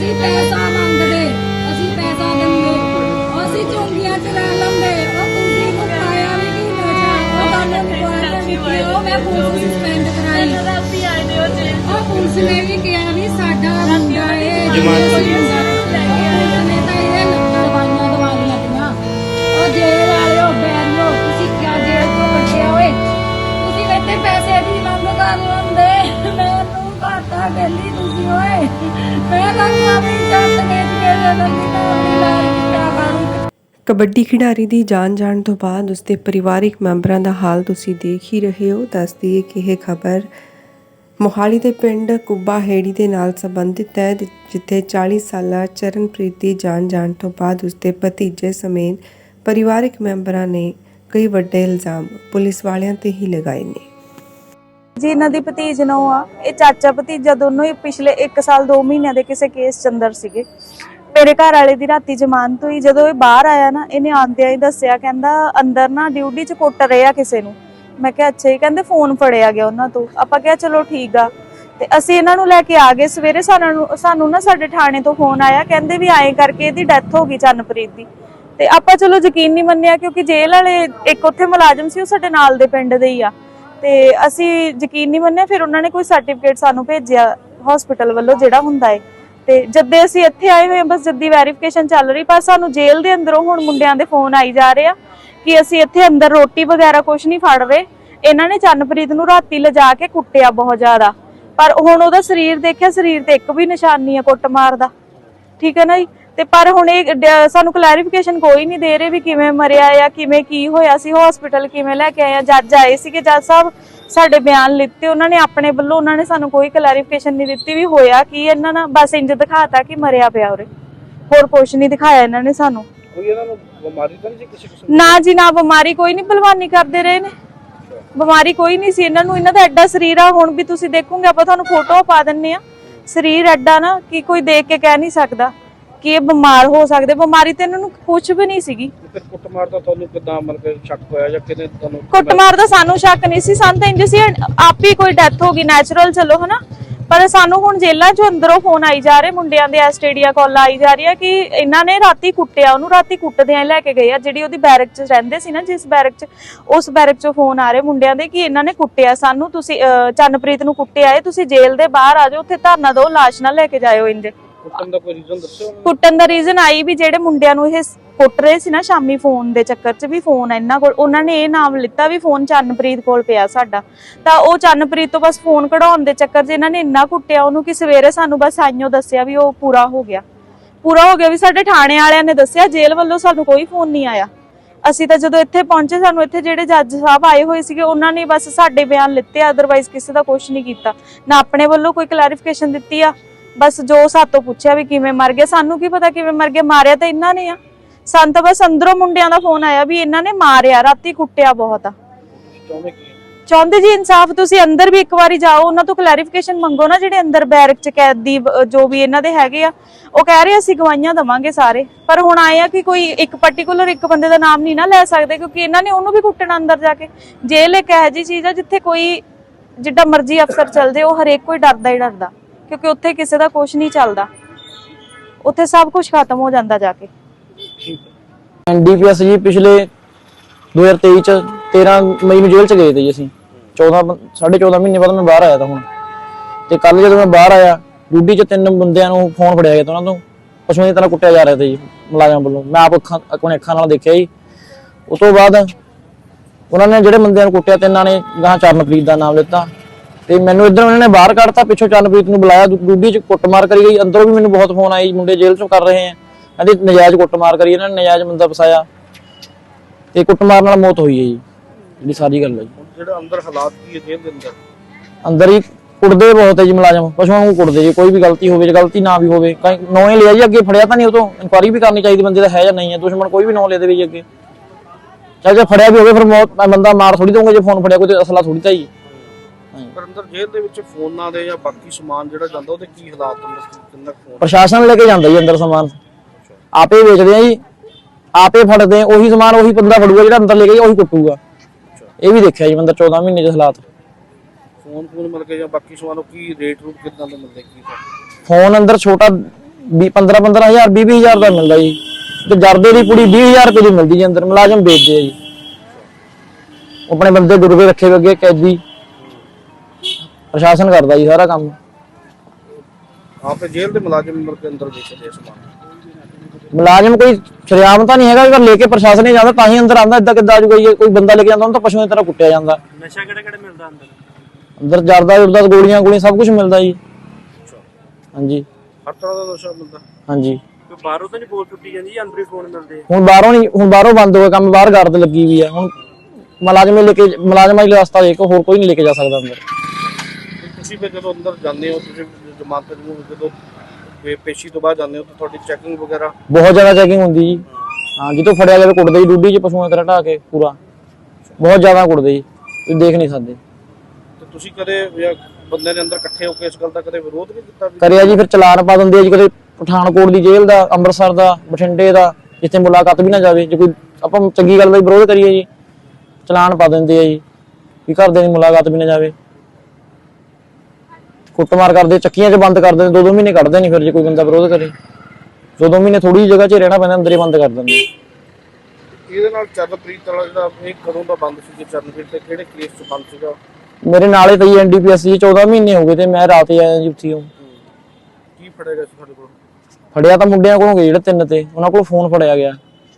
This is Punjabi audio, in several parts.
ਅਸੀਂ ਪੈਸਾ ਮੰਗਦੇ ਅਸੀਂ ਪੈਸਾ ਦਿੰਦੇ। ਅਸੀਂ ਚੁੰਗੀਆਂ ਚ ਲੈ ਲੰਦੇ। ਉਹ ਤੁਸੀਂ ਵੀ ਕੀ ਨਸ਼ਾ ਉਹ ਤੁਹਾਨੂੰ ਕੁਆਰਟਰ ਵਿੱਚ ਉਹ ਮੈਂ ਪੁਲਿਸ ਸਸਪੈਂਡ ਕਰਾਈ। ਰਾਤੀ ਆਏ ਨੇ ਉਹ ਜੇ। ਉਹ ਪੁਲਿਸ ਨੇ ਵੀ ਕਿਹਾ ਓਏ, ਮੈਂ ਤਾਂ ਆਪਣੀ ਜੱਟ ਵੇਚ ਕੇ ਜਨਮ ਦੀ ਨੌਕਰੀ ਲਾ ਕਿਆ ਕਰੂੰ ਕਬੱਡੀ ਖਿਡਾਰੀ ਦੀ ਜਾਨ ਜਾਣ ਤੋਂ ਬਾਅਦ ਉਸਦੇ ਪਰਿਵਾਰਿਕ ਮੈਂਬਰਾਂ ਦਾ ਹਾਲ ਤੁਸੀਂ ਦੇਖ ਹੀ ਰਹੇ ਹੋ। ਦੱਸਦੀ ਦਈਏ ਕਿ ਇਹ ਖਬਰ ਮੋਹਾਲੀ ਦੇ ਪਿੰਡ ਕੁੱਬਾ ਹੇੜੀ ਦੇ ਨਾਲ ਸੰਬੰਧਿਤ ਹੈ ਜਿੱਥੇ 40 ਸਾਲਾ ਚਰਨਪ੍ਰੀਤ ਦੀ ਜਾਨ ਜਾਣ ਤੋਂ ਬਾਅਦ ਉਸਦੇ ਭਤੀਜੇ ਸਮੇਤ ਪਰਿਵਾਰਿਕ ਮੈਂਬਰਾਂ ਨੇ ਕਈ ਵੱਡੇ ਇਲਜ਼ਾਮ ਪੁਲਿਸ ਵਾਲਿਆਂ ਤੇ ਹੀ ਲਗਾਏ ਨੇ। ਜੀ, ਇਹਨਾਂ ਦੀ ਭਤੀਜ ਨੂੰ ਆ। ਇਹ ਚਾਚਾ ਭਤੀਜਾ ਦੋਨੋਂ ਹੀ ਪਿਛਲੇ 1 ਸਾਲ 2 ਮਹੀਨਿਆਂ ਦੇ ਕਿਸੇ ਕੇਸ ਚ ਸੀਗੇ। ਮੇਰੇ ਘਰ ਵਾਲੇ ਦੀ ਰਾਤੀ ਜ਼ਮਾਨਤ ਹੋਈ। ਜਦੋਂ ਇਹ ਬਾਹਰ ਆਇਆ ਨਾ, ਇਹਨੇ ਆਂਦਿਆਂ ਹੀ ਦੱਸਿਆ, ਕਹਿੰਦਾ, ਅੰਦਰ ਨਾ ਡਿਊਟੀ 'ਚ ਕੁੱਟ ਰਿਹਾ ਕਿਸੇ ਨੂੰ। ਮੈਂ ਕਿਹਾ, ਅੱਛਾ ਹੀ ਕਹਿੰਦੇ, ਫੋਨ ਫੜਿਆ ਗਿਆ ਉਹਨਾਂ ਤੋਂ। ਆਪਾਂ ਕਿਹਾ, ਚਲੋ ਠੀਕ ਆ। ਤੇ ਅਸੀਂ ਇਹਨਾਂ ਨੂੰ ਲੈ ਕੇ ਆ ਗਏ। ਸਵੇਰੇ ਸਾਨੂੰ ਸਾਨੂੰ ਨਾ ਸਾਡੇ ਥਾਣੇ ਤੋਂ ਫੋਨ ਆਇਆ। ਕਹਿੰਦੇ ਵੀ ਆਏ ਕਰਕੇ ਇਹਦੀ ਡੈਥ ਹੋ ਗਈ ਚੰਨਪ੍ਰੀਤ ਦੀ। ਤੇ ਆਪਾਂ ਚਲੋ ਯਕੀਨ ਨਹੀਂ ਮੰਨਿਆ, ਕਿਉਂਕਿ ਜੇਲ੍ਹ ਵਾਲੇ ਇੱਕ ਉੱਥੇ ਮੁਲਾਜ਼ਮ ਸੀ, ਉਹ ਸਾਡੇ ਨਾਲ ਦੇ ਪਿੰਡ ਦੇ ਹੀ ਆ। ਤੇ ਅਸੀਂ ਯਕੀਨ ਨਹੀਂ ਮੰਨਿਆ, ਫਿਰ ਉਹਨਾਂ ਨੇ ਕੋਈ ਸਰਟੀਫਿਕੇਟ ਸਾਨੂੰ ਭੇਜਿਆ ਹਸਪੀਟਲ ਵੱਲੋਂ ਜਿਹੜਾ ਹੁੰਦਾ ਹੈ ਤੇ ਜਦ ਅਸੀਂ ਇੱਥੇ ਆਏ ਹੋਏ ਬਸ ਜਦ ਦੀ ਵੈਰੀਫਿਕੇਸ਼ਨ ਚੱਲ ਰਹੀ, ਪਰ ਸਾਨੂੰ ਜੇਲ੍ਹ ਦੇ ਅੰਦਰੋਂ ਹੁਣ ਮੁੰਡਿਆਂ ਦੇ ਫੋਨ ਆਈ ਜਾ ਰਹੇ ਆ ਕਿ ਅਸੀਂ ਇੱਥੇ ਅੰਦਰ ਰੋਟੀ ਵਗੈਰਾ ਕੁਝ ਨਹੀਂ ਫੜ ਰਹੇ। ਇਹਨਾਂ ਨੇ ਚੰਨਪ੍ਰੀਤ ਨੂੰ ਰਾਤੀ ਲਿਜਾ ਕੇ ਕੁੱਟਿਆ ਬਹੁਤ ਜ਼ਿਆਦਾ। ਪਰ ਹੁਣ ਉਹਦਾ ਸਰੀਰ ਦੇਖਿਆ, ਸਰੀਰ ਤੇ ਇੱਕ ਵੀ ਨਿਸ਼ਾਨੀ ਆ ਕੁੱਟ ਮਾਰਦਾ ਠੀਕ ਹੈ ਨਾ ਜੀ? ਤੇ ਪਰ ਹੁਣ ਇਹ ਡ- ਸਾਨੂੰ ਕਲੈਰੀਫਿਕੇਸ਼ਨ ਕੋਈ ਨਹੀਂ ਦੇ ਰਹੇ ਵੀ ਕਿਵੇਂ ਮਰਿਆ ਜਾਂ ਕਿਵੇਂ ਕੀ ਹੋਇਆ ਸੀ ਹਸਪੀਟਲ ਕਿਵੇਂ ਲੈ ਕੇ ਆਏ ਆ ਜੱਜ ਆਏ ਸੀਗੇ ਜੱਜ ਸਾਹਿਬ ਸਾਡੇ ਬਿਆਨ ਲਿੱਤੇ ਉਹਨਾਂ ਨੇ ਆਪਣੇ ਵੱਲੋਂ ਉਹਨਾਂ ਨੇ ਸਾਨੂੰ ਕੋਈ ਕਲੈਰੀਫਿਕੇਸ਼ਨ ਨਹੀਂ ਦਿੱਤੀ ਵੀ ਹੋਇਆ ਕੀ ਇਹਨਾਂ ਨਾਲ ਬਸ ਇੰਜ ਦਿਖਾਤਾ ਕਿ ਮਰਿਆ ਪਿਆ ਉਰੇ। ਹੋਰ ਕੁਝ ਨਹੀਂ ਦਿਖਾਇਆ ਇਹਨਾਂ ਨੇ ਸਾਨੂੰ। ਕੋਈ ਇਹਨਾਂ ਨੂੰ ਬਿਮਾਰੀ ਤਾਂ ਨਹੀਂ ਸੀ ਕਿਸੇ ਕਿਸਮ ਨਾ ਜੀ ਨਾ ਬਿਮਾਰੀ ਕੋਈ ਨਹੀਂ ਭਲਵਾਨੀ ਕਰਦੇ ਰਹੇ ਨੇ। ਬਿਮਾਰੀ ਕੋਈ ਨਹੀਂ ਸੀ ਇਹਨਾਂ ਨੂੰ ਇਹਨਾਂ ਦਾ ਐਡਾ ਸਰੀਰ ਆ ਹੁਣ ਵੀ ਤੁਸੀਂ ਦੇਖੋਗੇ ਆਪਾਂ ਤੁਹਾਨੂੰ ਫੋਟੋ ਪਾ ਦਿੰਨੇ ਆ। ਸਰੀਰ ਐਡਾ ਨਾ ਕਿ ਕੋਈ ਦੇਖ ਕੇ ਕਹਿ ਨਹੀਂ ਸਕਦਾ। ਕਿ ਇਹ ਬਿਮਾਰ ਹੋ ਸਕਦੇ ਬਿਮਾਰੀ ਤੇ ਇਹਨਾਂ ਨੂੰ ਕੁਝ ਵੀ ਨਹੀਂ ਸੀਗੀ। ਤੇ ਕੁੱਟਮਾਰ ਦਾ ਤੁਹਾਨੂੰ ਕਿਦਾਂ ਮਤਲਬ ਕਿ ਸ਼ੱਕ ਹੋਇਆ ਜਾਂ ਕਿਤੇ ਤੁਹਾਨੂੰ ਕੁੱਟਮਾਰ ਦਾ ਸਾਨੂੰ ਸ਼ੱਕ ਨਹੀਂ ਸੀ ਸਾਨੂੰ ਤਾਂ ਇੰਜ ਸੀ ਆਪ ਹੀ ਕੋਈ ਡੈਥ ਹੋ ਗਈ ਨੈਚੁਰਲ ਚਲੋ ਹਨਾ? ਪਰ ਸਾਨੂੰ ਹੁਣ ਜੇਲ੍ਹਾਂ ਚੋਂ ਅੰਦਰੋਂ ਫੋਨ ਆਈ ਜਾ ਰਹੇ ਮੁੰਡਿਆਂ ਦੇ ਐਸਟੇਡੀਆ ਕਾਲ ਆਈ ਜਾ ਰਹੀ ਆ ਕਿ ਇਹਨਾਂ ਨੇ ਰਾਤੀ ਕੁੱਟਿਆ ਉਹਨੂੰ ਰਾਤੀ ਕੁੱਟਦਿਆਂ ਲੈ ਕੇ ਗਏ ਆ ਜਿਹੜੀ ਉਹਦੀ ਬੈਰਕ 'ਚ ਰਹਿੰਦੇ ਸੀ ਨਾ ਜਿਸ ਬੈਰਕ 'ਚ ਉਸ ਬੈਰਕ 'ਚੋਂ ਫੋਨ ਆ ਰਹੇ ਮੁੰਡਿਆਂ ਦੇ ਕਿ ਇਹਨਾਂ ਨੇ ਕੁੱਟਿਆ ਸਾਨੂੰ ਤੁਸੀਂ ਚੰਨਪ੍ਰੀਤ ਨੂੰ ਕੁੱਟਿਆ ਏ ਤੁਸੀਂ ਜੇਲ੍ਹ ਦੇ ਬਾਹਰ ਆ ਜਾਓ ਉੱਥੇ ਧਰਨਾ ਦਿਓ ਲਾਸ਼ ਨਾ ਲੈ ਕੇ ਜਾਇਓ ਇੰਜ। ਕੁੱਟਣ ਦਾ ਕੋਈ ਰੀਜ਼ਨ ਦੱਸਿਓ ਉਹਨਾਂ ਨੇ? ਕੁੱਟਣ ਦਾ ਰੀਜ਼ਨ ਆਈ ਵੀ ਜਿਹੜੇ ਮੁੰਡਿਆਂ ਨੂੰ ਇਹ ਕੁੱਟ ਰਹੇ ਸੀ ਨਾ ਸ਼ਾਮੀ ਫੋਨ ਦੇ ਚੱਕਰ 'ਚ ਵੀ ਫੋਨ ਇਹਨਾਂ ਕੋਲ। ਉਹਨਾਂ ਨੇ ਇਹ ਨਾਮ ਲਿੱਤਾ ਵੀ ਫੋਨ ਚੰਨਪ੍ਰੀਤ ਕੋਲ ਪਿਆ ਸਾਡਾ। ਤਾਂ ਉਹ ਚੰਨਪ੍ਰੀਤ ਤੋਂ ਬਸ ਫੋਨ ਕਢਾਉਣ ਦੇ ਚੱਕਰ 'ਚ ਇਹਨਾਂ ਨੇ ਇੰਨਾ ਕੁੱਟਿਆ, ਉਹਨੂੰ ਕਿ ਸਵੇਰੇ ਸਾਨੂੰ ਬਸ ਆਈਓ ਦੱਸਿਆ ਵੀ ਉਹ ਪੂਰਾ ਹੋ ਗਿਆ। ਪੂਰਾ ਹੋ ਗਿਆ ਵੀ ਸਾਡੇ ਥਾਣੇ ਵਾਲਿਆਂ ਨੇ ਦੱਸਿਆ, ਜੇਲ੍ਹ ਵੱਲੋਂ ਸਾਨੂੰ ਕੋਈ ਫੋਨ ਨਹੀਂ ਆਇਆ। ਅਸੀਂ ਤਾਂ ਜਦੋਂ ਇੱਥੇ ਪਹੁੰਚੇ, ਸਾਨੂੰ ਇੱਥੇ ਜਿਹੜੇ ਜੱਜ ਸਾਹਿਬ ਆਏ ਹੋਏ ਸੀਗੇ, ਉਹਨਾਂ ਨੇ ਬਸ ਸਾਡੇ ਬਿਆਨ ਲਿੱਤੇ ਅਦਰਵਾਈਜ਼ ਕਿਸੇ ਦਾ ਕੁਝ ਨਹੀਂ ਕੀਤਾ। ਨਾ ਆਪਣੇ ਵੱਲੋਂ ਕੋਈ ਕਲੈਰੀਫਿਕੇਸ਼ਨ ਦਿੱਤੀ ਆ ਬਸ ਜੋ ਸਾਤੋਂ ਪੁੱਛਿਆ ਵੀ ਕਿਵੇਂ ਮਰ ਗਿਆ ਸਾਨੂੰ ਕੀ ਪਤਾ ਕਿਵੇਂ ਮਰ ਗਿਆ ਮਾਰਿਆ ਤਾਂ ਇਹਨਾਂ ਨੇ ਆ। ਸਾਨੂੰ ਤਾਂ ਬਸ ਅੰਦਰੋਂ ਮੁੰਡਿਆਂ ਦਾ ਫੋਨ ਆਇਆ ਵੀ ਇਹਨਾਂ ਨੇ ਮਾਰਿਆ ਰਾਤੀ ਕੁੱਟਿਆ ਬਹੁਤ ਆ। ਚਾਹੁੰਦੇ ਕੀ ਹੈ? ਚਾਹੁੰਦੇ ਜੀ ਇਨਸਾਫ ਤੁਸੀਂ ਅੰਦਰ ਵੀ ਇੱਕ ਵਾਰੀ ਜਾਓ ਉਹਨਾਂ ਤੋਂ ਕਲੈਰੀਫਿਕੇਸ਼ਨ ਮੰਗੋ ਨਾ ਜਿਹੜੇ ਅੰਦਰ ਬੈਰਕ ਚ ਕੈਦੀ ਜੋ ਵੀ ਇਹਨਾਂ ਦੇ ਹੈਗੇ ਆ। ਉਹ ਕਹਿ ਰਹੇ ਅਸੀਂ ਗਵਾਹੀਆਂ ਦਵਾਂਗੇ ਸਾਰੇ। ਪਰ ਹੁਣ ਆਏ ਆ ਕਿ ਕੋਈ ਇੱਕ ਪਾਰਟਿਕੂਲਰ ਇੱਕ ਬੰਦੇ ਦਾ ਨਾਮ ਨਹੀਂ ਨਾ ਲੈ ਸਕਦੇ ਕਿਉਂਕਿ ਇਹਨਾਂ ਨੇ ਉਹਨੂੰ ਵੀ ਕੁੱਟਣਾ ਅੰਦਰ ਜਾ ਕੇ। ਜੇਲ੍ਹ ਇੱਕ ਇਹੋ ਜਿਹੀ ਚੀਜ਼ ਆ ਜਿੱਥੇ ਕੋਈ ਜਿੱਡਾ ਮਰਜ਼ੀ ਅਫਸਰ ਚੱਲ ਜਾਏ ਉਹ ਹਰੇਕ ਕੋਈ ਡਰਦਾ ਹੀ ਡਰਦਾ। ਕਿਉਂਕਿ ਉੱਥੇ ਕਿਸੇ ਦਾ ਕੁਝ ਨਹੀਂ ਚੱਲਦਾ। ਉੱਥੇ ਸਭ ਕੁਝ ਖਤਮ ਹੋ ਜਾਂਦਾ ਜਾ ਕੇ। ਐਨਡੀਪੀਐਸ ਜੀ ਪਿਛਲੇ 2023 ਚ 13 ਮਈ ਨੂੰ ਜੇਲ੍ਹ ਚ ਗਏ ਤੇ ਜੀ ਅਸੀਂ। 14 ਬੰ- ਸਾਢੇ 14 ਮਹੀਨੇ ਬਾਅਦ ਮੈਂ ਬਾਹਰ ਆਇਆ ਤਾਂ ਹੁਣ। ਤੇ ਕੱਲ ਜਦੋਂ ਮੈਂ ਬਾਹਰ ਆਇਆ, ਡਿਊਟੀ ਚ ਤਿੰਨ ਬੰਦਿਆਂ ਨੂੰ ਫੋਨ ਫੜਿਆ ਗਿਆ ਤਾਂ ਉਹਨਾਂ ਤੋਂ। ਪਸ਼ੂਆਂ ਦੀ ਤਰ੍ਹਾਂ ਕੁੱਟਿਆ ਜਾ ਰਿਹਾ ਸੀ ਜੀ, ਮੁਲਾਜ਼ਮ ਵੱਲੋਂ। ਮੈਂ ਆਪ ਅੱਖਾਂ, ਆਪਣੇ ਅੱਖਾਂ ਨਾਲ ਦੇਖਿਆ ਜੀ। ਉਸ ਤੋਂ ਬਾਅਦ ਉਹਨਾਂ ਨੇ ਜਿਹੜੇ ਬੰਦਿਆਂ ਨੂੰ ਕੁੱਟਿਆ, ਤਿੰਨਾਂ ਨੇ ਗਾਂ ਚਰਨਪ੍ਰੀਤ ਦਾ ਨਾਮ ਲਿੱਤਾ। ਤੇ ਮੈਨੂੰ ਇੱਧਰ ਉਹਨਾਂ ਨੇ ਬਾਹਰ ਕੱਢਤਾ ਪਿੱਛੋਂ ਚਰਨਪ੍ਰੀਤ ਨੂੰ ਬੁਲਾਇਆ ਡਿਊਟੀ ਚ ਕੁੱਟਮਾਰ ਕਰੀ ਗਈ। ਅੰਦਰੋਂ ਵੀ ਮੈਨੂੰ ਬਹੁਤ ਫੋਨ ਆਏ ਜੀ, ਮੁੰਡੇ ਜੇਲ੍ਹ ਚੋਂ ਕਰ ਰਹੇ ਆ। ਕਹਿੰਦੇ ਨਜਾਇਜ਼ ਕੁੱਟਮਾਰ ਕਰੀ ਇਹਨਾਂ ਨੇ ਨਜਾਇਜ਼ ਬੰਦਾ ਫਸਾਇਆ। ਤੇ ਕੁੱਟਮਾਰ ਨਾਲ ਮੌਤ ਹੋਈ ਹੈ ਜੀ ਜਿਹੜੀ ਸਾਰੀ ਗੱਲ ਹੈ ਜੀ। ਜਿਹੜਾ ਅੰਦਰ ਹਾਲਾਤ ਕੀ ਹੈ ਜੇਲ੍ਹ ਦੇ ਅੰਦਰ? ਅੰਦਰ ਹੀ ਕੁੱਟਦੇ ਬਹੁਤ ਹੈ ਜੀ ਮੁਲਾਜ਼ਮ ਪਸ਼ੂਆਂ ਨੂੰ ਕੁੱਟਦੇ ਜੀ ਕੋਈ ਵੀ ਗਲਤੀ ਹੋਵੇ ਜੇ ਗਲਤੀ ਨਾ ਵੀ ਹੋਵੇ। ਨੌਂ ਲਿਆ ਜੀ ਅੱਗੇ ਫੜਿਆ ਤਾਂ ਨਹੀਂ ਉਹ ਤੋਂ? ਇਨਕੁਆਰੀ ਵੀ ਕਰਨੀ ਚਾਹੀਦੀ ਬੰਦੇ ਦਾ ਹੈ ਜਾਂ ਨਹੀਂ ਹੈ? ਦੁਸ਼ਮਣ ਕੋਈ ਵੀ ਨੌਂ ਲੈ ਦੇਵੇ ਜੀ ਅੱਗੇ। ਜੇ ਫੜਿਆ ਵੀ ਹੋਵੇ ਫਿਰ ਮੌਤ ਬੰਦਾ ਮਾਰ ਥੋੜੀ ਦਊਂਗਾ ਜੇ ਫੋਨ ਫੜਿਆ ਕੋਈ ਤੇ ਅਸਲਾ ਥੋੜੀ ਤਾਂ ਜੀ। ਪਰ ਅੰਦਰ ਜੇਲ੍ਹ ਦੇ ਵਿੱਚ ਫੋਨਾਂ ਦੇ ਜਾਂ ਬਾਕੀ ਸਮਾਨ ਜਿਹੜਾ ਜਾਂਦਾ ਉਹਦੇ ਕੀ ਹਾਲਾਤ ਹੁੰਦੇ ਸੀ ਕਿੰਨਾ ਫੋਨ ਪ੍ਰਸ਼ਾਸਨ ਲੈ ਕੇ ਜਾਂਦਾ ਜੀ ਅੰਦਰ ਸਮਾਨ। ਆਪੇ ਵੇਚਦੇ ਆ ਜੀ। ਆਪੇ ਫੜਦੇ ਆ। ਉਹੀ ਸਮਾਨ ਉਹੀ ਬੰਦਾ ਫੜੂਗਾ ਜਿਹੜਾ ਅੰਦਰ ਲੈ ਕੇ ਗਿਆ ਉਹੀ ਕੁੱਟੂਗਾ। ਇਹ ਵੀ ਦੇਖਿਆ ਜੀ ਬੰਦਾ 14 ਮਹੀਨੇ ਦੇ ਹਾਲਾਤ। ਫੋਨ ਫੋਨ ਮਿਲ ਕੇ ਜਾਂ ਬਾਕੀ ਸਮਾਨ ਨੂੰ ਕੀ ਰੇਟ ਰੂਟ ਕਿਦਾਂ ਦਾ ਮਿਲਦਾ ਕੀ ਫੋਨ ਅੰਦਰ ਛੋਟਾ 15 15000 20000 ਦਾ ਮਿਲਦਾ ਜੀ। ਤੇ ਜਰਦੇ ਦੀ ਪੂਰੀ 20000 ਰੁਪਏ ਦੀ ਮਿਲਦੀ ਜੀ ਅੰਦਰ। ਮੁਲਾਜ਼ਮ ਵੇਚਦੇ ਆ ਜੀ। ਉਹ ਆਪਣੇ ਬੰਦੇ ਦੁਰਗੇ ਰੱਖੇ ਹੋਏ ਅੱਗੇ ਕੈਦੀ। ਪ੍ਰਸ਼ਾਸਨ ਕਰਦਾ ਜੀ ਸਾਰਾ ਕੰਮ। ਆਪੇ ਜੇਲ੍ਹ ਦੇ ਮੁਲਾਜ਼ਮ ਮਿਲ ਕੇ ਅੰਦਰ ਵੇਚਦੇ ਆ ਸਮਾਨ। ਮੁਲਾਜ਼ਮ ਕੋਈ ਸ਼ਰਿਆਮ ਤਾਂ ਨਹੀਂ ਹੈਗਾ ਪਰ ਲੈ ਕੇ ਪ੍ਰਸ਼ਾਸਨ ਹੀ ਜਾਂਦਾ ਤਾਂ ਹੀ ਅੰਦਰ ਆਉਂਦਾ ਇਦਾਂ ਕਿੱਦਾਂ ਆਜੂਗਾ ਜੀ ਕੋਈ ਬੰਦਾ ਲੈ ਕੇ ਜਾਂਦਾ ਉਹਨੂੰ ਤਾਂ ਪਸ਼ੂਆਂ ਦੀ ਤਰ੍ਹਾਂ ਕੁੱਟਿਆ ਜਾਂਦਾ। ਨਸ਼ਾ ਕਿਹੜਾ ਕਿਹੜਾ ਮਿਲਦਾ ਅੰਦਰ? ਅੰਦਰ ਜਰਦਾ ਜੁਰਦਾ ਗੋਲੀਆਂ ਗੋਲੀਆਂ ਸਭ ਕੁਝ ਮਿਲਦਾ ਜੀ। ਹਾਂਜੀ। ਹਰ ਤਰ੍ਹਾਂ ਦਾ ਨਸ਼ਾ ਮਿਲਦਾ। ਹਾਂਜੀ। ਕੋਈ ਬਾਹਰੋਂ ਤਾਂ ਨਹੀਂ ਬੋਲ ਟੁੱਟੀ ਜਾਂਦੀ ਜੀ ਅੰਦਰ ਹੀ ਫੋਨ ਮਿਲਦੇ ਆ? ਹੁਣ ਬਾਹਰੋਂ ਨਹੀਂ ਹੁਣ ਬਾਹਰੋਂ ਬੰਦ ਹੋਇਆ ਕੰਮ ਬਾਹਰ ਗਾਰਡ ਲੱਗੀ ਵੀ ਆ। ਹੁਣ ਮੁਲਾਜ਼ਮ ਹੀ ਲੈ ਕੇ ਮੁਲਾਜ਼ਮਾਂ ਹੀ ਰਸਤਾ ਦੇ ਕੇ ਹੋਰ ਕੋਈ ਨਹੀਂ ਲੈ ਕੇ ਜਾ ਸਕਦਾ ਅੰਦਰ। ਤੁਸੀਂ ਫਿਰ ਜਦੋਂ ਅੰਦਰ ਜਾਂਦੇ ਹੋ ਤੁਸੀਂ ਜ਼ਮਾਨਤ ਨੂੰ ਜਦੋਂ ਪੇ- ਪੇਸ਼ੀ ਤੋਂ ਬਾਅਦ ਜਾਂਦੇ ਹੋ ਤਾਂ ਤੁਹਾਡੀ ਚੈਕਿੰਗ ਵਗੈਰਾ? ਬਹੁਤ ਜ਼ਿਆਦਾ ਚੈਕਿੰਗ ਹੁੰਦੀ ਜੀ। ਹਾਂ ਜਿੱਥੋਂ ਫੜਿਆ ਜਾਵੇ ਕੁੱਟਦੇ ਜੀ ਡੂਡੀ 'ਚ ਪਸ਼ੂਆਂ ਤਰ੍ਹਾਂ ਢਾ ਕੇ ਪੂਰਾ। ਬਹੁਤ ਜ਼ਿਆਦਾ ਕੁੱਟਦੇ ਜੀ। ਤੁਸੀਂ ਦੇਖ ਨਹੀਂ ਸਕਦੇ। ਤੇ ਤੁਸੀਂ ਕਦੇ ਜਾਂ ਬੰਦੇ ਦੇ ਅੰਦਰ ਇਕੱਠੇ ਹੋ ਕੇ ਇਸ ਗੱਲ ਦਾ ਕਦੇ ਵਿਰੋਧ ਨਹੀਂ ਕੀਤਾ ਵੀ? ਕਰਿਆ ਜੀ ਫਿਰ ਚਲਾਨ ਪਾ ਦਿੰਦੇ ਆ ਜੀ ਕਦੇ ਪਠਾਨਕੋਟ ਦੀ ਜੇਲ੍ਹ ਦਾ ਅੰਮ੍ਰਿਤਸਰ ਦਾ ਬਠਿੰਡੇ ਦਾ ਜਿੱਥੇ ਮੁਲਾਕਾਤ ਵੀ ਨਾ ਜਾਵੇ। ਜੇ ਕੋਈ ਆਪਾਂ ਚੰਗੀ ਗੱਲ ਦਾ ਹੀ ਵਿਰੋਧ ਕਰੀਏ ਜੀ ਚਲਾਨ ਪਾ ਦਿੰਦੇ ਆ ਜੀ ਵੀ ਘਰਦਿਆਂ ਦੀ ਮੁਲਾਕਾਤ ਵੀ ਨਾ ਜਾਵੇ। ਕੁੱਟਮਾਰ ਕਰਦੇ ਚੱਕੀਆਂ 'ਚ ਬੰਦ ਕਰ ਦਿੰਦੇ ਦੋ ਦੋ ਮਹੀਨੇ ਕੱਢਦੇ ਨਹੀਂ ਫਿਰ ਜੇ ਕੋਈ ਬੰਦਾ ਵਿਰੋਧ ਕਰੇ। ਦੋ ਦੋ ਮਹੀਨੇ ਥੋੜੀ ਜਗ੍ਹਾ 'ਚ ਹੀ ਰਹਿਣਾ ਪੈਂਦਾ ਅੰਦਰ ਹੀ ਬੰਦ ਕਰ ਦਿੰਦੇ। ਇਹਦੇ ਨਾਲ ਚਰਨਪ੍ਰੀਤ ਵਾਲਾ ਜਿਹੜਾ ਇਹ ਕਦੋਂ ਦਾ ਬੰਦ ਸੀ ਚਰਨਪ੍ਰੀਤ ਤੇ ਕਿਹੜੇ ਕੇਸ 'ਚ ਬੰਦ ਸੀਗਾ? ਮੇਰੇ ਨਾਲੇ ਤਾਂ ਐਨਡੀਪੀਐਸ ਜੀ 14 ਮਹੀਨੇ ਹੋ ਗਏ ਤੇ ਮੈਂ ਰਾਤ ਹੀ ਆਇਆ ਜੀ ਉੱਥੇ ਹੀ। ਕੀ ਫੜੇਗਾ ਸੀ ਤੁਹਾਡੇ ਕੋਲ? ਫੜਿਆ ਤਾਂ ਮੁੰਡਿਆਂ ਕੋਲੋਂ ਗਏ ਜਿਹੜੇ ਤਿੰਨ ਤੇ ਉਹਨਾਂ ਕੋਲ ਫੋਨ ਫੜਿਆ ਗਿਆ।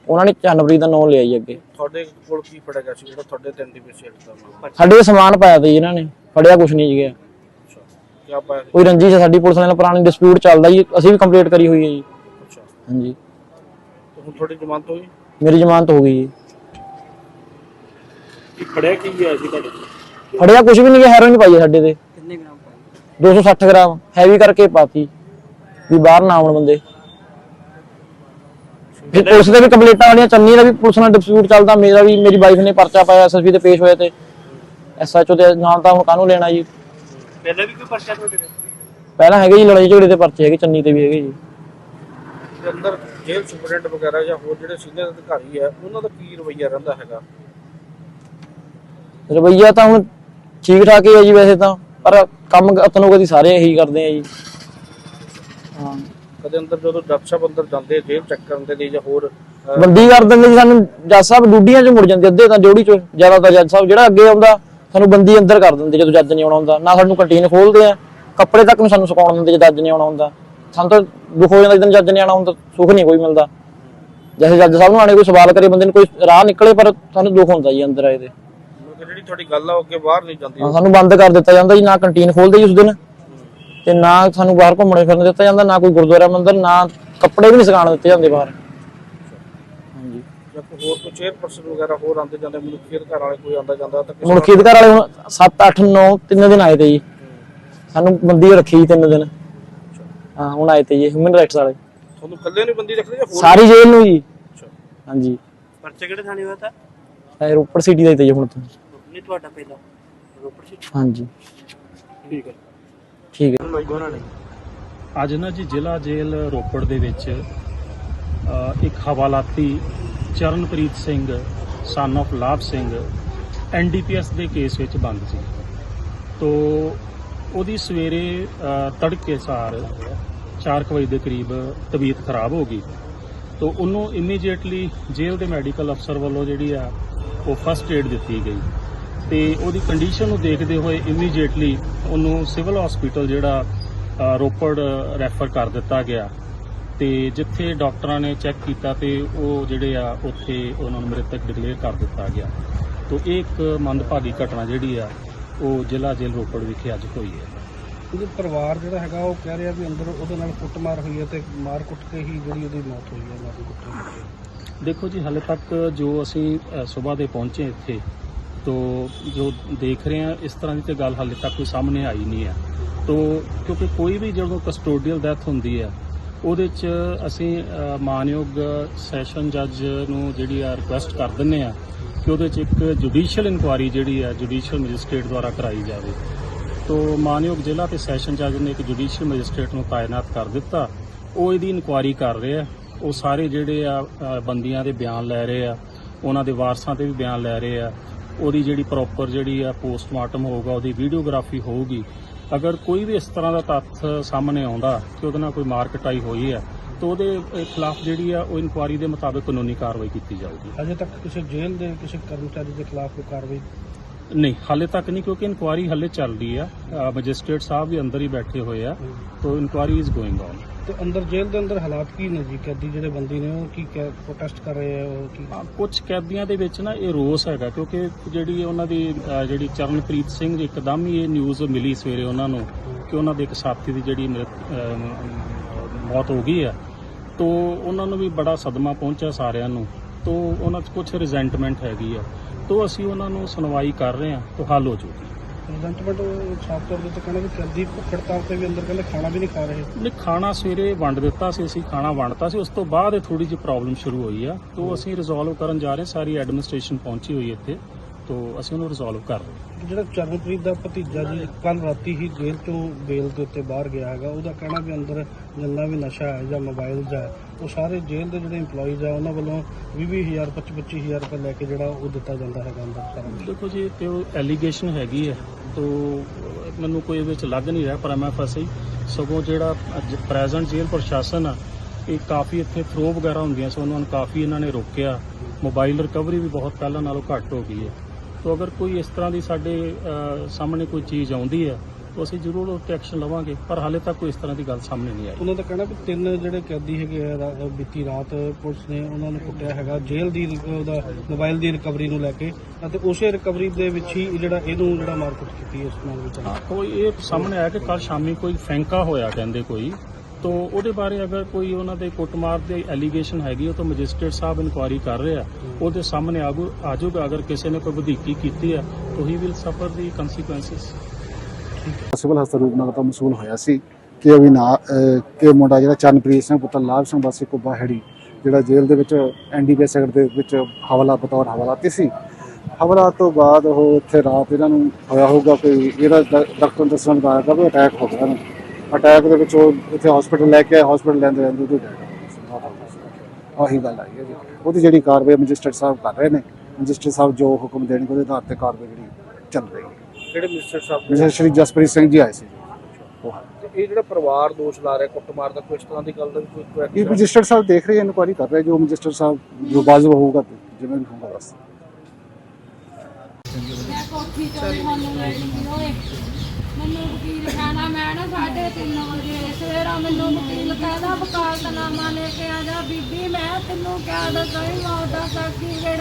ਉਹਨਾਂ ਨੇ ਚੰਨਪ੍ਰੀਤ ਦਾ ਨਾਮ ਲਿਆ ਜੀ ਅੱਗੇ। ਤੁਹਾਡੇ ਕੋਲ ਕੀ ਫੜੇਗਾ ਸੀ ਜਿਹੜਾ ਤੁਹਾਡੇ ਤੇ ਐਨਡੀਪੀਸੀ ਐਕਟ ਦਾ ਸਾਡੇ ਸਮਾਨ ਪਾਇਆ ਤੇ ਜੀ ਇਹਨਾਂ ਨੇ ਫੜਿਆ ਕੁਛ ਨਹੀਂ ਜੀ ਗਿਆ? ਕੋਈ ਰੰਜਿਸ਼ ਹੈ ਸਾਡੀ ਪੁਲਿਸ ਨਾਲ? ਪੁਰਾਣੀ ਡਿਸਪਿਊਟ ਚੱਲਦਾ ਜੀ ਅਸੀਂ ਵੀ ਕੰਪਲੀਟ ਕਰੀ ਹੋਈ ਹੈ ਜੀ। ਅੱਛਾ। ਹਾਂਜੀ। ਤੇ ਹੁਣ ਤੁਹਾਡੀ ਜ਼ਮਾਨਤ ਹੋਈ? ਮੇਰੀ ਜ਼ਮਾਨਤ ਹੋ ਗਈ ਜੀ। ਕੀ ਫੜਿਆ ਕੀ ਗਿਆ ਸੀ ਤੁਹਾਡੇ ਫੜਿਆ ਕੁਛ ਵੀ ਨਹੀਂ ਗਿਆ ਹੈਰੋਇਨ ਪਾਈ ਹੈ ਸਾਡੇ ਤੇ। ਕਿੰਨੇ ਗ੍ਰਾਮ ਪਾਇਆ 260 ਗ੍ਰਾਮ ਹੈਵੀ ਕਰਕੇ ਪਾਤੀ। ਵੀ ਬਾਹਰ ਨਾ ਆਉਣ ਬੰਦੇ। ਫਿਰ ਪੁਲਿਸ ਦੇ ਵੀ ਕੰਪਲੀਟਾਂ ਵਾਲੀਆਂ ਚੰਨੀ ਦਾ ਵੀ ਪੁਲਿਸ ਨਾਲ ਡਿਸਪਿਊਟ ਚੱਲਦਾ ਮੇਰਾ ਵੀ ਮੇਰੀ ਵਾਈਫ ਨੇ ਪਰਚਾ ਪਾਇਆ ਐਸਐਸਪੀ ਤੇ ਪੇਸ਼ ਹੋਏ ਤੇ। ਐਸਐਚਓ ਤੇ ਨਾਮ ਤਾਂ ਹੁਣ ਕਾਹਨੂੰ ਲੈਣਾ ਜੀ? ਪਹਿਲਾਂ ਵੀ ਕੋਈ ਪਰਚਾ ਤੁਹਾਡੇ ਤੇ? ਪਹਿਲਾਂ ਹੈਗੇ ਜੀ ਲੜਾਈ ਝਗੜੇ ਦੇ ਪਰਚੇ ਹੈਗੇ ਚੰਨੀ ਤੇ ਵੀ ਹੈਗੇ ਜੀ। ਤੇ ਅੰਦਰ ਜੇਲ੍ਹ ਸੁਪਰਡੈਂਟ ਵਗੈਰਾ ਜਾਂ ਹੋਰ ਜਿਹੜੇ ਸੀਨੀਅਰ ਅਧਿਕਾਰੀ ਹੈ ਉਹਨਾਂ ਦਾ ਕੀ ਰਵੱਈਆ ਰਹਿੰਦਾ ਹੈਗਾ? ਰਵਈਆ ਤਾਂ ਹੁਣ ਠੀਕ ਠਾਕ ਹੀ ਹੈ ਜੀ ਵੈਸੇ ਤਾਂ ਪਰ ਕੰਮ ਅਤਨੋ ਕਦੀ ਸਾਰੇ ਇਹੀ ਕਰਦੇ ਆ ਜੀ। ਹਾਂ। ਕਦੇ ਅੰਦਰ ਜਦੋਂ ਜੱਜ ਸਾਹਿਬ ਅੰਦਰ ਜਾਂਦੇ ਜੇਲ੍ਹ ਚੈੱਕ ਕਰਨ ਦੇ ਲਈ ਜਾਂ ਹੋਰ ਅਹ, ਬੰਦੀ ਕਰ ਦਿੰਦੇ ਜੀ ਸਾਨੂੰ ਜੱਜ ਸਾਹਿਬ ਡੂਡੀਆਂ 'ਚ ਮੁੜ ਜਾਂਦੇ ਅੱਧੇ ਤਾਂ ਜੋੜੀ 'ਚ ਜ਼ਿਆਦਾਤਰ ਜੱਜ ਸਾਹਿਬ ਜਿਹੜਾ ਅੱਗੇ ਆਉਂਦਾ ਸਾਨੂੰ ਬੰਦੀ ਅੰਦਰ ਕਰ ਦਿੰਦੇ ਜਦੋਂ ਜੱਜ ਨਹੀਂ ਆਉਣਾ ਹੁੰਦਾ। ਨਾ ਸਾਨੂੰ ਕੰਟੀਨ ਖੋਲਦੇ ਆ ਕੱਪੜੇ ਤੱਕ ਨੂੰ ਸਾਨੂੰ ਸੁਕਾਉਣ ਦਿੰਦੇ ਜਦੋਂ ਜੱਜ ਨਹੀਂ ਆਉਣਾ ਹੁੰਦਾ। ਸਾਨੂੰ ਤਾਂ ਦੁੱਖ ਹੋ ਜਾਂਦਾ ਜਦੋਂ ਜੱਜ ਨਹੀਂ ਆਉਣਾ ਹੁੰਦਾ ਸੁੱਖ ਨਹੀਂ ਕੋਈ ਮਿਲਦਾ। ਜੈਸੇ ਜੱਜ ਸਾਹਿਬ ਨੂੰ ਆਣੇ ਕੋਈ ਸਵਾਲ ਕਰੇ ਬੰਦੇ ਨੂੰ ਕੋਈ ਰਾਹ ਨਿਕਲੇ ਪਰ ਸਾਨੂੰ ਦੁੱਖ ਹੁੰਦਾ ਜੀ ਅੰਦਰ ਆਏ ਦੇ ਕਿ ਜਿਹੜੀ ਤੁਹਾਡੀ ਗੱਲ ਆ ਉਹ ਅੱਗੇ ਬਾਹਰ ਨਹੀਂ ਜਾਂਦੀ। ਹਾਂ, ਸਾਨੂੰ ਬੰਦ ਕਰ ਦਿੱਤਾ ਜਾਂਦਾ ਜੀ ਨਾ ਕੰਟੀਨ ਖੋਲਦੇ ਜੀ ਉਸ ਦਿਨ। ਤੇ ਨਾ ਸਾਨੂੰ ਬਾਹਰ ਘੁੰਮਣੇ ਫਿਰਨ ਦਿੱਤਾ ਜਾਂਦਾ ਨਾ ਕੋਈ ਗੁਰਦੁਆਰਾ ਮੰਦਿਰ ਨਾ ਕੱਪੜੇ ਵੀ ਨਹੀਂ ਸੁਕਾਉਣ ਦਿੱਤੇ ਜਾਂਦੇ ਬਾਹਰ। ਜਾਂ ਕੋਈ ਹੋਰ ਕੋਈ ਚੇਅਰਪਰਸਨ ਵਗੈਰਾ ਹੋਰ ਆਉਂਦੇ ਜਾਂਦੇ ਮਨੁੱਖੀ ਅਧਿਕਾਰ ਵਾਲੇ ਕੋਈ ਆਉਂਦਾ ਜਾਂਦਾ ਤਾਂ ਕਿਸੇ ਮੁਲਕੀ ਅਧਿਕਾਰ ਵਾਲੇ ਹੁਣ 7 8 9 ਤਿੰਨ ਦਿਨ ਆਏ ਤੇ ਜੀ। ਸਾਨੂੰ ਬੰਦੀ ਰੱਖੀ ਜੀ ਤਿੰਨ ਦਿਨ। ਹਾਂ ਹੁਣ ਆਏ ਤੇ ਜੀ ਹਿਊਮਨ ਰਾਈਟਸ ਵਾਲੇ। ਤੁਹਾਨੂੰ ਇਕੱਲੇ ਨੂੰ ਬੰਦੀ ਰੱਖਦੇ ਜਾਂ ਹੋਰ ਸਾਰੀ ਜੇਲ੍ਹ ਨੂੰ ਜੀ। ਹਾਂਜੀ। ਪਰਚਾ ਕਿਹੜੇ ਥਾਣੇ ਹੋਇਆ ਤਾਂ? ਇਹ ਰੋਪੜ ਸਿਟੀ ਦਾ ਹੀ ਤੇ ਜੀ ਹੁਣ ਤਾਂ। ਨਹੀਂ ਤੁਹਾਡਾ ਪਹਿਲਾਂ। ਰੋਪੜ ਸੀ ਹਾਂਜੀ। ਠੀਕ ਹੈ। ਠੀਕ ਹੈ। ਅੱਜ ਨਾ ਜੀ ਜ਼ਿਲ੍ਹਾ ਜੇਲ੍ਹ ਰੋਪੜ ਦੇ ਵਿੱਚ ਇੱਕ ਹਵਾਲਾਤੀ ਚਰਨਪ੍ਰੀਤ ਸਿੰਘ ਸਨ of ਲਾਭ ਸਿੰਘ ਐਨਡੀਪੀਐਸ ਦੇ ਕੇਸ ਵਿੱਚ ਬੰਦ ਸੀ। ਤੋ ਉਹਦੀ ਸਵੇਰੇ ਤੜਕੇ ਸਾਰ 4 ਵਜੇ ਦੇ ਕਰੀਬ ਤਬੀਅਤ ਖਰਾਬ ਹੋ ਗਈ। ਤੋ ਉਹਨੂੰ ਇਮੀਡੀਏਟਲੀ ਜੇਲ੍ਹ ਦੇ ਮੈਡੀਕਲ ਅਫਸਰ ਵੱਲੋਂ ਜਿਹੜੀ ਆ, ਉਹ ਫਸਟ ਏਡ ਦਿੱਤੀ ਗਈ। ਤੇ ਉਹਦੀ ਕੰਡੀਸ਼ਨ ਨੂੰ ਦੇਖਦੇ ਹੋਏ ਇਮੀਡੀਏਟਲੀ ਉਹਨੂੰ ਸਿਵਲ ਹਸਪੀਟਲ ਜਿਹੜਾ ਰੋਪੜ ਰੈਫਰ ਕਰ ਦਿੱਤਾ ਗਿਆ। ਤੇ ਜਿੱਥੇ ਡਾਕਟਰਾਂ ਨੇ ਚੈੱਕ ਕੀਤਾ ਤੇ ਉਹ ਜਿਹੜੇ ਆ ਉੱਥੇ ਉਹਨਾਂ ਨੂੰ ਮ੍ਰਿਤਕ ਡਿਕਲੇਅਰ ਕਰ ਦਿੱਤਾ ਗਿਆ। ਤੋ ਇਹ ਇੱਕ ਮੰਦਭਾਗੀ ਘਟਨਾ ਜਿਹੜੀ ਆ ਉਹ ਜ਼ਿਲ੍ਹਾ ਜੇਲ੍ਹ ਰੋਪੜ ਵਿਖੇ ਅੱਜ ਹੋਈ ਹੈ। ਉਹਦੇ ਪਰਿਵਾਰ ਜਿਹੜਾ ਹੈਗਾ ਉਹ ਕਹਿ ਰਿਹਾ ਵੀ ਅੰਦਰ ਉਹਦੇ ਨਾਲ ਕੁੱਟਮਾਰ ਹੋਈ ਹੈ ਤੇ ਮਾਰ ਕੁੱਟ ਕੇ ਹੀ ਜਿਹੜੀ ਉਹਦੀ ਮੌਤ ਹੋਈ ਹੈ ਮਾਰ ਕੁੱਟ ਕੇ ਦੇਖੋ ਜੀ ਹਾਲੇ ਤੱਕ ਜੋ ਅਸੀਂ ਸਵੇਰ ਦੇ ਪਹੁੰਚੇ ਇੱਥੇ ਤੋ ਜੋ ਦੇਖ ਰਹੇ ਹਾਂ ਇਸ ਤਰ੍ਹਾਂ ਦੀ ਤੇ ਗੱਲ ਹਾਲੇ ਤੱਕ ਕੋਈ ਸਾਹਮਣੇ ਆਈ ਨਹੀਂ ਹੈ। ਤੋ ਕਿਉਂਕਿ ਕੋਈ ਵੀ ਜਦੋਂ ਕਸਟੋਡੀਅਲ ਡੈਥ ਹੁੰਦੀ ਹੈ ਉਹਦੇ 'ਚ ਅਸੀਂ ਮਾਨਯੋਗ ਸੈਸ਼ਨ ਜੱਜ ਨੂੰ ਜਿਹੜੀ ਆ ਰਿਕੁਐਸਟ ਕਰ ਦਿੰਨੇ ਆ ਕਿ ਉਹਦੇ 'ਚ ਇੱਕ ਜੁਡੀਸ਼ੀਅਲ ਇਨਕੁਆਰੀ ਜਿਹੜੀ ਆ ਜੁਡੀਸ਼ੀਅਲ ਮੈਜਿਸਟ੍ਰੇਟ ਦੁਆਰਾ ਕਰਾਈ ਜਾਵੇ। ਤੋ ਮਾਨਯੋਗ ਜ਼ਿਲ੍ਹਾ ਤੇ ਸੈਸ਼ਨ ਜੱਜ ਨੇ ਇੱਕ ਜੁਡੀਸ਼ੀਅਲ ਮੈਜਿਸਟ੍ਰੇਟ ਨੂੰ ਤਾਇਨਾਤ ਕਰ ਦਿੱਤਾ। ਉਹ ਇਹਦੀ ਇਨਕੁਆਰੀ ਕਰ ਰਹੇ ਆ। ਉਹ ਸਾਰੇ ਜਿਹੜੇ ਆ ਬੰਦੀਆਂ ਦੇ ਬਿਆਨ ਲੈ ਰਹੇ ਆ। ਉਹਨਾਂ ਦੇ ਵਾਰਸਾਂ ਤੇ ਵੀ ਬਿਆਨ ਲੈ ਰਹੇ ਆ। ਉਹਦੀ ਜਿਹੜੀ ਪ੍ਰੋਪਰ ਜਿਹੜੀ ਆ ਪੋਸਟਮਾਰਟਮ ਹੋਊਗਾ, ਉਹਦੀ ਵੀਡੀਓਗ੍ਰਾਫੀ ਹੋਊਗੀ। ਅਗਰ ਕੋਈ ਵੀ ਇਸ ਤਰ੍ਹਾਂ ਦਾ ਤੱਥ ਸਾਹਮਣੇ ਆਉਂਦਾ ਕਿ ਉਹਦੇ ਨਾਲ ਕੋਈ ਮਾਰਕਟਾਈ ਹੋਈ ਹੈ, ਤਾਂ ਉਹਦੇ ਖਿਲਾਫ ਜਿਹੜੀ ਆ, ਉਹ ਇਨਕੁਆਇਰੀ ਦੇ ਮੁਤਾਬਕ ਕਾਨੂੰਨੀ ਕਾਰਵਾਈ ਕੀਤੀ ਜਾਊਗੀ। ਅਜੇ ਤੱਕ ਕਿਸੇ ਜੇਲ੍ਹ ਦੇ ਕਿਸੇ ਕਰਮਚਾਰੀ ਦੇ ਖਿਲਾਫ ਕੋਈ ਕਾਰਵਾਈ ਨਹੀਂ ਹਾਲੇ ਤੱਕ ਨਹੀਂ ਕਿਉਂਕਿ ਇਨਕੁਆਇਰੀ ਹਾਲੇ ਚੱਲ ਰਹੀ ਆ। ਮੈਜਿਸਟ੍ਰੇਟ ਸਾਹਿਬ ਵੀ ਅੰਦਰ ਹੀ ਬੈਠੇ ਹੋਏ ਆ ਤੋ ਇਨਕੁਆਇਰੀ ਇਜ਼ ਗੋਇੰਗ ਔਨ ਤੇ ਅੰਦਰ ਜੇਲ੍ਹ ਦੇ ਅੰਦਰ ਹਾਲਾਤ ਕੀ ਨੇ ਜੀ? ਕੈਦੀ ਜਿਹੜੇ ਬੰਦੀ ਨੇ ਉਹ ਕੀ ਪ੍ਰੋਟੈਸਟ ਕਰ ਰਹੇ ਆ ਉਹ ਕੀ? ਕੁਝ ਕੈਦੀਆਂ ਦੇ ਵਿੱਚ ਨਾ ਇਹ ਰੋਸ ਹੈਗਾ ਕਿਉਂਕਿ ਜਿਹੜੀ ਉਹਨਾਂ ਦੀ ਜਿਹੜੀ ਚਰਨਪ੍ਰੀਤ ਸਿੰਘ ਇੱਕਦਮ ਹੀ ਇਹ ਨਿਊਜ਼ ਮਿਲੀ ਸਵੇਰੇ ਉਹਨਾਂ ਨੂੰ ਕਿ ਉਹਨਾਂ ਦੇ ਇੱਕ ਸਾਥੀ ਦੀ ਜਿਹੜੀ ਮੌਤ ਹੋ ਗਈ ਹੈ ਤੋ ਉਹਨਾਂ ਨੂੰ ਵੀ ਬੜਾ ਸਦਮਾ ਪਹੁੰਚਿਆ ਸਾਰਿਆਂ ਨੂੰ। ਤੋ ਉਹਨਾਂ 'ਚ ਕੁਝ ਰਿਜ਼ੈਂਟਮੈਂਟ ਹੈਗੀ ਆ। ਤੋ ਅਸੀਂ ਉਹਨਾਂ ਨੂੰ ਸੁਣਵਾਈ ਕਰ ਰਹੇ ਹਾਂ ਤੋ ਹੱਲ ਹੋ ਜਾਊਗੀ ਪ੍ਰੈਜ਼ੈਂਟਮੈਂਟ ਸਾਫ਼ ਤੌਰ ਤੇ ਕਹਿੰਦੇ ਵੀ ਕੈਦੀ ਭੁੱਖ ਹੜਤਾਲ ਤੇ ਵੀ ਅੰਦਰ ਕਹਿੰਦੇ ਖਾਣਾ ਵੀ ਨਹੀਂ ਖਾ ਰਹੇ। ਨੇ ਖਾਣਾ ਸਵੇਰੇ ਵੰਡ ਦਿੱਤਾ ਸੀ ਅਸੀਂ ਖਾਣਾ ਵੰਡਤਾ ਸੀ ਉਸ ਤੋਂ ਬਾਅਦ ਇਹ ਥੋੜੀ ਜਿਹੀ ਪ੍ਰੋਬਲਮ ਸ਼ੁਰੂ ਹੋਈ ਆ ਤੋ ਅਸੀਂ ਰਿਜ਼ੋਲਵ ਕਰਨ ਜਾ ਰਹੇ ਸਾਰੀ ਐਡਮਿਨਿਸਟ੍ਰੇਸ਼ਨ ਪਹੁੰਚੀ ਹੋਈ ਇੱਥੇ। ਤੋ ਅਸੀਂ ਉਹਨੂੰ ਰਿਜ਼ੋਲਵ ਕਰ ਰਹੇ ਹਾਂ। ਜਿਹੜਾ ਚਰਨਪ੍ਰੀਤ ਦਾ ਭਤੀਜਾ ਜੀ ਕੱਲ ਰਾਤੀ ਹੀ ਜੇਲ੍ਹ ਤੋਂ ਬੇਲ ਦੇ ਉੱਤੇ ਬਾਹਰ ਗਿਆ ਹੈਗਾ ਉਹਦਾ ਕਹਿਣਾ ਵੀ ਅੰਦਰ ਜਿੰਨਾ ਵੀ ਨਸ਼ਾ ਹੈ ਜਾਂ ਮੋਬਾਈਲ ਜਾਂ ਉਹ ਸਾਰੇ ਜੇਲ੍ਹ ਦੇ ਜਿਹੜੇ EMPLOYEES ਆ ਉਹਨਾਂ ਵੱਲੋਂ 20-20000 25-25000 ਰੁਪਏ ਲੈ ਕੇ ਜਿਹੜਾ ਉਹ ਦਿੱਤਾ ਜਾਂਦਾ ਹੈਗਾ ਅੰਦਰ ਦੇਖੋ ਜੀ ਤੇ ਉਹ ਐਲੀਗੇਸ਼ਨ ਹੈਗੀ ਹੈ ਤੋ ਮੈਨੂੰ ਕੋਈ ਇਹਦੇ ਵਿੱਚ ਲੱਗ ਨਹੀਂ ਰਿਹਾ ਪਰ ਮੈਂ ਫਸੀ ਸਗੋਂ ਜਿਹੜਾ ਪ੍ਰੈਜ਼ੈਂਟ ਜੇਲ੍ਹ ਪ੍ਰਸ਼ਾਸਨ ਆ ਇਹ ਕਾਫੀ ਇੱਥੇ ਥਰੋ ਵਗੈਰਾ ਹੁੰਦੀਆਂ ਸੋ ਉਹਨਾਂ ਨੂੰ ਕਾਫੀ ਇਹਨਾਂ ਨੇ ਰੋਕਿਆ। ਮੋਬਾਈਲ ਰਿਕਵਰੀ ਵੀ ਬਹੁਤ ਪਹਿਲਾਂ ਨਾਲੋਂ ਘੱਟ ਹੋ ਗਈ ਹੈ। ਤੋ ਅਗਰ ਕੋਈ ਇਸ ਤਰ੍ਹਾਂ ਦੀ ਸਾਡੇ ਸਾਹਮਣੇ ਕੋਈ ਚੀਜ਼ ਆਉਂਦੀ ਹੈ ਤਾਂ ਅਸੀਂ ਜ਼ਰੂਰ ਉਹ ਤੇ ਐਕਸ਼ਨ ਲਵਾਂਗੇ ਪਰ ਹਾਲੇ ਤੱਕ ਕੋਈ ਇਸ ਤਰ੍ਹਾਂ ਦੀ ਗੱਲ ਸਾਹਮਣੇ ਨਹੀਂ ਆਈ। ਉਹਨਾਂ ਦਾ ਕਹਿਣਾ ਵੀ ਤਿੰਨ ਜਿਹੜੇ ਕੈਦੀ ਹੈਗੇ ਆ ਬੀਤੀ ਰਾਤ ਪੁਲਿਸ ਨੇ ਉਹਨਾਂ ਨੂੰ ਕੁੱਟਿਆ ਹੈਗਾ ਜੇਲ੍ਹ ਦੀ ਉਹਦਾ ਮੋਬਾਈਲ ਦੀ ਰਿਕਵਰੀ ਨੂੰ ਲੈ ਕੇ ਅਤੇ ਉਸੇ ਰਿਕਵਰੀ ਦੇ ਵਿੱਚ ਹੀ ਜਿਹੜਾ ਇਹਨੂੰ ਜਿਹੜਾ ਮਾਰਕੁੱਟ ਕੀਤੀ ਇਸ ਨਾਲ ਵਿੱਚ। ਕੋਈ ਇਹ ਸਾਹਮਣੇ ਆਇਆ ਕਿ ਕੱਲ ਸ਼ਾਮੀ ਕੋਈ ਫੈਂਕਾ ਹੋਇਆ ਕਹਿੰਦੇ ਕੋਈ। ਤੋ ਉਹਦੇ ਬਾਰੇ ਅਗਰ ਕੋਈ ਉਹਨਾਂ ਦੇ ਕੁੱਟਮਾਰ ਦੇ ਐਲੀਗੇਸ਼ਨ ਹੈਗੀ ਉਹ ਤਾਂ ਮੈਜਿਸਟ੍ਰੇਟ ਸਾਹਿਬ ਇਨਕੁਆਇਰੀ ਕਰ ਰਹੇ ਆ। ਉਹਦੇ ਸਾਹਮਣੇ ਆਗੂ ਆਜੂਗਾ ਅਗਰ ਕਿਸੇ ਨੇ ਕੋਈ ਵਧੀਕੀ ਕੀਤੀ ਹੈ ਤਾਂ ਹੀ ਵਿਲ ਸਫਰ ਦੀ ਕਨਸੀਕੁਐਂਸਿਸ ਸਿਵਲ ਹਸਪਤਾਲ ਰੂਪਨਗਰ ਤੋਂ ਮਸੂਲ ਹੋਇਆ ਸੀ ਕਿ ਅਭੀ ਨਾ ਅਹ ਕਿ ਮੁੰਡਾ ਜਿਹੜਾ ਚਰਨਪ੍ਰੀਤ ਸਿੰਘ ਪੁੱਤਰ ਲਾਭ ਸਿੰਘ ਵਾਸੀ ਕੁੱਬਾ ਹੈੜੀ ਜਿਹੜਾ ਜੇਲ੍ਹ ਦੇ ਵਿੱਚ ਐਨਡੀਪੀਐਸ ਸੈਕਟਰ ਦੇ ਵਿੱਚ ਹਵਾਲਾ ਬਤੌਰ ਹਵਾਲਾਤੀ ਸੀ। ਹਵਾਲਾ ਤੋਂ ਬਾਅਦ ਉਹ ਇੱਥੇ ਰਾਤ ਇਹਨਾਂ ਨੂੰ ਹੋਇਆ ਹੋਊਗਾ ਕੋਈ ਇਹਦਾ ਡਾਕਟਰ ਦੱਸਣ ਦਾ ਅਟੈਕ ਹੋ ਗਿਆ। ਅਟੈਕ ਦੇ ਵਿੱਚ ਉਹ ਇੱਥੇ ਹਸਪੀਟਲ ਲੈ ਕੇ ਹਸਪੀਟਲ ਲੈਂਦੇ ਰਹਿੰਦੇ ਉਹਦੀ death ਹੋ ਗਈ ਸੀ। ਆਹੀ ਗੱਲ ਆਈ ਹੈ ਜੀ। ਉਹਦੀ ਜਿਹੜੀ ਕਾਰਵਾਈ ਮੈਜਿਸਟਰੇਟ ਸਾਹਿਬ ਕਰ ਰਹੇ ਨੇ ਮੈਜਿਸਟਰੇਟ ਸਾਹਿਬ ਜੋ ਹੁਕਮ ਦੇਣਗੇ ਉਹਦੇ ਆਧਾਰ ਤੇ ਕਾਰਵਾਈ ਜਿਹੜੀ ਚੱਲ ਰਹੀ ਹੈ। ਜਿਹੜੇ ਮਿਸਟਰ ਸਾਹਿਬ? ਮਿਸਟਰ ਸ਼੍ਰੀ ਜਸਪ੍ਰੀਤ ਸਿੰਘ ਜੀ ਆਏ ਸੀ। ਉਹ ਤੇ ਇਹ ਜਿਹੜਾ ਪਰਿਵਾਰ ਦੋਸ਼ ਲਾ ਰਿਹਾ ਕੁੱਟਮਾਰ ਦਾ ਕੋਈ ਇਸ ਤਰ੍ਹਾਂ ਦੀ ਗੱਲ ਦਾ ਵੀ ਕੋਈ ਕੋਈ ਇਹ ਮੈਜਿਸਟਰੇਟ ਸਾਹਿਬ ਦੇਖ ਰਹੇ ਇਨਕੁਆਰੀ ਕਰ ਰਹੇ ਜੋ ਮੈਜਿਸਟਰੇਟ ਸਾਹਿਬ ਜੋ ਵਾਜਬ ਹੋਊਗਾ ਤੇ ਜਿਵੇਂ ਵੀ ਹੋਊਗਾ ਬਸ। ਮੈਂ ਕੋਠੀ ਚੋਂ ਤੁਹਾਨੂੰ ਲੈਣੀ ਓਏ। ਮੈਨੂੰ ਵਕੀਲ ਕਹਿੰਦਾ ਮੈਂ ਨਾ 3:30 ਵਜੇ, ਸਵੇਰਾ ਮੈਨੂੰ ਵਕੀਲ ਕਹਿੰਦਾ ਵਕਾਲਤਨਾਮਾ ਲੈ ਕੇ ਆ ਜਾ ਬੀਬੀ, ਮੈਂ ਤੈਨੂੰ ਕਿਆ ਦੱਸਾਂ ਮੌਤ ਦਾ ਸਰਟੀਫਿਕੇਟ